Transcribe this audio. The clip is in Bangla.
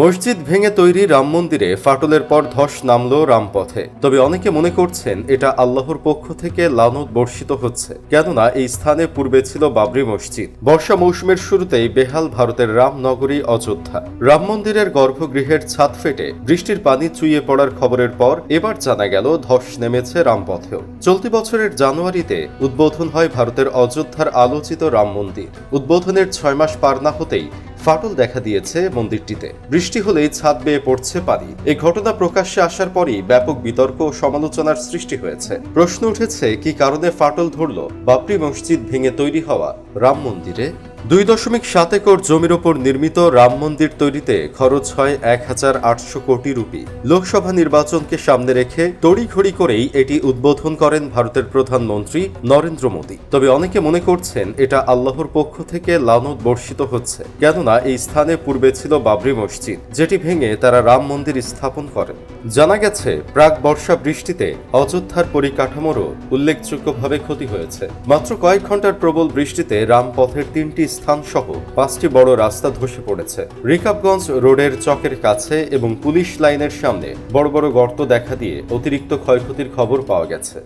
মসজিদ ভেঙে তৈরি রাম মন্দিরে ফাটলের পর ধস নামল রামপথে। তবে অনেকে মনে করছেন এটা আল্লাহর পক্ষ থেকে লানত বর্ষিত হচ্ছে। কেননা এই স্থানে পূর্বে ছিল বাবরি মসজিদ। বর্ষা মৌসুমের শুরুতেই বেহাল ভারতের রামনগরী অযোধ্যা। রাম মন্দিরের গর্ভগৃহের ছাদ ফেটে বৃষ্টির পানি চুইয়ে পড়ার খবরের পর এবার জানা গেল ধস নেমেছে রামপথেও। চলতি বছরের জানুয়ারিতে উদ্বোধন হয় ভারতের অযোধ্যার আলোচিত রাম মন্দির। উদ্বোধনের ছয় মাস পার না হতেই ফাটল দেখা দিয়েছে মন্দিরটিতে। বৃষ্টি হলেই ছাদ বেয়ে পড়ছে পানি। এ ঘটনা প্রকাশ্যে আসার পরই ব্যাপক বিতর্ক ও সমালোচনার সৃষ্টি হয়েছে। প্রশ্ন উঠেছে, কি কারণে ফাটল ধরল? বাপরি মসজিদ ভেঙে তৈরি হওয়া রাম মন্দিরে দুই দশমিক সাত একর জমির ওপর নির্মিত রাম মন্দির তৈরিতে খরচ হয় এক হাজার আটশো কোটি রুপি। লোকসভা নির্বাচনকে সামনে রেখে তড়িঘড়ি করেই এটি উদ্বোধন করেন ভারতের প্রধানমন্ত্রী নরেন্দ্র মোদী। তবে অনেকে মনে করছেন এটা আল্লাহর পক্ষ থেকে লানত বর্ষিত হচ্ছে, কেননা এই স্থানে পূর্বে ছিল বাবরি মসজিদ, যেটি ভেঙে তারা রাম মন্দির স্থাপন করেন। জানা গেছে, প্রাক বর্ষা বৃষ্টিতে অযোধ্যার পরিকাঠামোরও উল্লেখযোগ্যভাবে ক্ষতি হয়েছে। মাত্র কয়েক ঘণ্টার প্রবল বৃষ্টিতে রামপথের তিনটি স্থান সহ পাঁচটি বড় রাস্তা ধসে পড়েছে। রিকাবগঞ্জ রোডের চকের কাছে এবং পুলিশ লাইনের সামনে বড় বড় গর্ত দেখা দিয়ে অতিরিক্ত ক্ষয়ক্ষতির খবর পাওয়া গেছে।